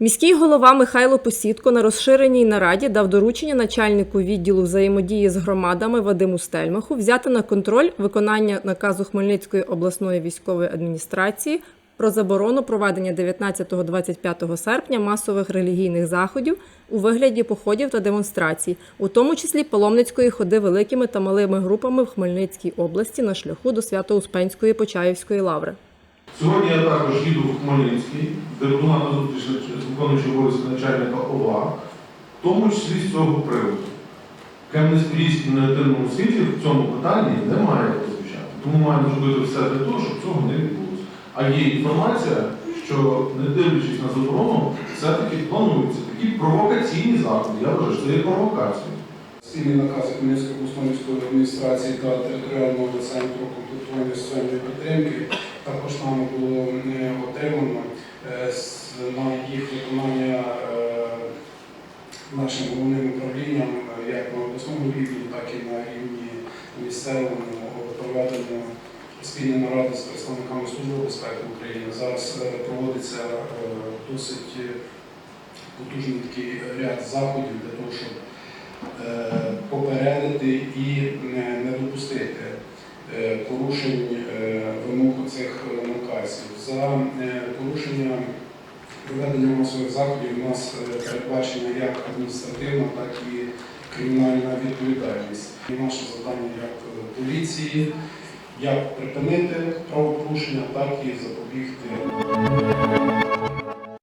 Міський голова Михайло Посідко на розширеній нараді дав доручення начальнику відділу взаємодії з громадами Вадиму Стельмаху взяти на контроль виконання наказу Хмельницької обласної військової адміністрації про заборону проведення 19-25 серпня масових релігійних заходів у вигляді походів та демонстрацій, у тому числі паломницької ходи великими та малими групами в Хмельницькій області на шляху до Свято-Успенської Почаївської лаври. Сьогодні я також їду в Хмельницький, де буду мати зустріч з виконуючим обов'язки начальника ОВА, в тому числі з цього приводу. Кам'янець-Подільський на негативному світі в цьому питанні не має звучати. Тому маємо зробити все для того, щоб цього не відбулося. А є інформація, що не дивлячись на заборону, все-таки плануються такі провокаційні заходи. Я вважаю, що це є провокація. Спільний наказ Хмельницької обласної військової адміністрації та територіального центру комплектування соціальної підтримки також нами було е, отримано Е, на їх виконання е, нашим головним управлінням, е, як на обласному рівні, так і на рівні місцевому проведено спільні наради з представниками Служби безпеки України. Зараз проводиться досить потужний такий ряд заходів для того, щоб попередити і не, не допустити порушень е, вимог цих наказів. За е, порушення проведення масових заходів у нас е, передбачена як адміністративна, так і кримінальна відповідальність. І наше завдання як е, поліції як припинити правопорушення, так і запобігти